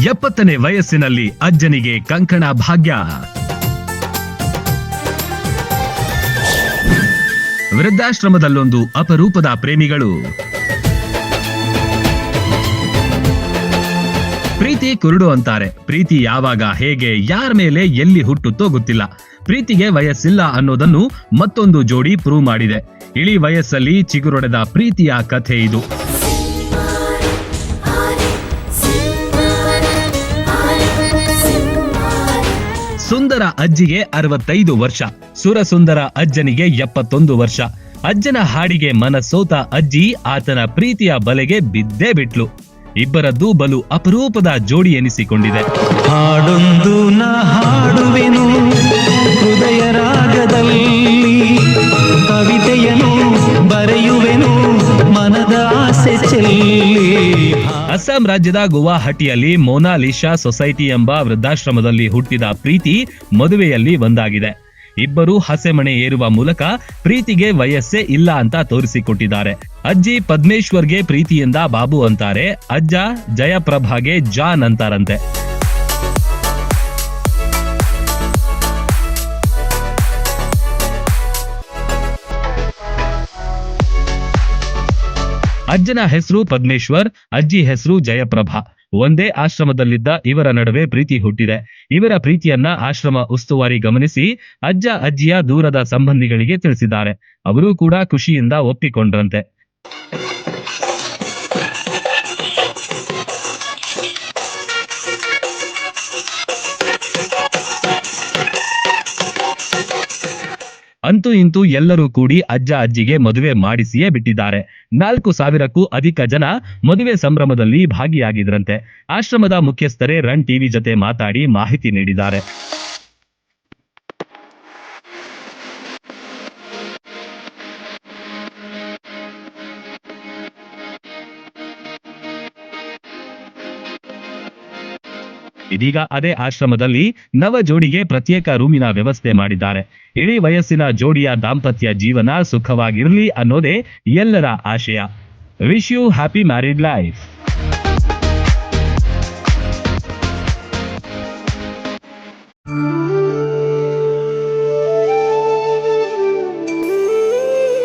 ಎಪ್ಪತ್ತನೇ ವಯಸ್ಸಿನಲ್ಲಿ ಅಜ್ಜನಿಗೆ ಕಂಕಣ ಭಾಗ್ಯ. ವೃದ್ಧಾಶ್ರಮದಲ್ಲೊಂದು ಅಪರೂಪದ ಪ್ರೇಮಿಗಳು. ಪ್ರೀತಿ ಕುರುಡು ಅಂತಾರೆ. ಪ್ರೀತಿ ಯಾವಾಗ, ಹೇಗೆ, ಯಾರ ಮೇಲೆ ಎಲ್ಲಿ ಹುಟ್ಟುತ್ತೋ ಗೊತ್ತಿಲ್ಲ ಪ್ರೀತಿಗೆ ವಯಸ್ಸಿಲ್ಲ ಅನ್ನೋದನ್ನು ಮತ್ತೊಂದು ಜೋಡಿ ಪ್ರೂವ್ ಮಾಡಿದೆ. ಇಳಿ ವಯಸ್ಸಲ್ಲಿ ಚಿಗುರೊಡೆದ ಪ್ರೀತಿಯ ಕಥೆ ಇದು. ಸುಂದರ ಅಜ್ಜಿಗೆ ಅರವತ್ತೈದು ವರ್ಷ, ಸುರಸುಂದರ ಅಜ್ಜನಿಗೆ ಎಪ್ಪತ್ತೊಂದು ವರ್ಷ. ಅಜ್ಜನ ಹಾಡಿಗೆ ಮನಸೋತ ಅಜ್ಜಿ ಆತನ ಪ್ರೀತಿಯ ಬಲೆಗೆ ಬಿದ್ದೇ ಬಿಟ್ಲು. ಇಬ್ಬರದ್ದು ಬಲು ಅಪರೂಪದ ಜೋಡಿ ಎನಿಸಿಕೊಂಡಿದೆ. ಹಾಡೊಂದು ನಾ ಹಾಡುವೆನು ಹೃದಯ ರಾಗದಲ್ಲಿ ಅಸ್ಸಾಂ ರಾಜ್ಯದ ಗುವಾಹಟಿಯಲ್ಲಿ ಮೊನಾಲಿಶಾ ಸೊಸೈಟಿ ಎಂಬ ವೃದ್ಧಾಶ್ರಮದಲ್ಲಿ ಹುಟ್ಟಿದ ಪ್ರೀತಿ ಮದುವೆಯಲ್ಲಿ ಒಂದಾಗಿದೆ. ಇಬ್ಬರು ಹಸೆಮಣೆ ಏರುವ ಮೂಲಕ ಪ್ರೀತಿಗೆ ವಯಸ್ಸೇ ಇಲ್ಲ ಅಂತ ತೋರಿಸಿಕೊಟ್ಟಿದ್ದಾರೆ. ಅಜ್ಜಿ ಪದ್ಮೇಶ್ವರ್ಗೆ ಪ್ರೀತಿಯಿಂದ ಬಾಬು ಅಂತಾರೆ, ಅಜ್ಜ ಜಯಪ್ರಭಾಗೆ ಜಾನ್ ಅಂತಾರಂತೆ. ಅಜ್ಜನ ಹೆಸರು ಪದ್ಮೇಶ್ವರ್, ಅಜ್ಜಿ ಹೆಸರು ಜಯಪ್ರಭಾ. ಒಂದೇ ಆಶ್ರಮದಲ್ಲಿದ್ದ ಇವರ ನಡುವೆ ಪ್ರೀತಿ ಹುಟ್ಟಿದೆ. ಇವರ ಪ್ರೀತಿಯನ್ನ ಆಶ್ರಮ ಉಸ್ತುವಾರಿ ಗಮನಿಸಿ ಅಜ್ಜ, ಅಜ್ಜಿಯ ದೂರದ ಸಂಬಂಧಿಗಳಿಗೆ ತಿಳಿಸಿದ್ದಾರೆ. ಅವರೂ ಕೂಡ ಖುಷಿಯಿಂದ ಒಪ್ಪಿಕೊಂಡ್ರಂತೆ. ಅಂತೂ ಇಂತೂ ಎಲ್ಲರೂ ಕೂಡಿ ಅಜ್ಜ ಅಜ್ಜಿಗೆ ಮದುವೆ ಮಾಡಿಸಿಯೇ ಬಿಟ್ಟಿದ್ದಾರೆ. ನಾಲ್ಕು ಸಾವಿರಕ್ಕೂ ಅಧಿಕ ಜನ ಮದುವೆ ಸಂಭ್ರಮದಲ್ಲಿ ಭಾಗಿಯಾಗಿದ್ರಂತೆ. ಆಶ್ರಮದ ಮುಖ್ಯಸ್ಥರೇ ರನ್ ಟಿವಿ ಜೊತೆ ಮಾತಾಡಿ ಮಾಹಿತಿ ನೀಡಿದ್ದಾರೆ. ಇದೀಗ ಅದೇ ಆಶ್ರಮದಲ್ಲಿ ನವ ಜೋಡಿಗೆ ಪ್ರತ್ಯೇಕ ರೂಮಿನ ವ್ಯವಸ್ಥೆ ಮಾಡಿದ್ದಾರೆ. ಇಡೀ ವಯಸ್ಸಿನ ಜೋಡಿಯ ದಾಂಪತ್ಯ ಜೀವನ ಸುಖವಾಗಿರಲಿ ಅನ್ನೋದೇ ಎಲ್ಲರ ಆಶಯ. Wish you happy married life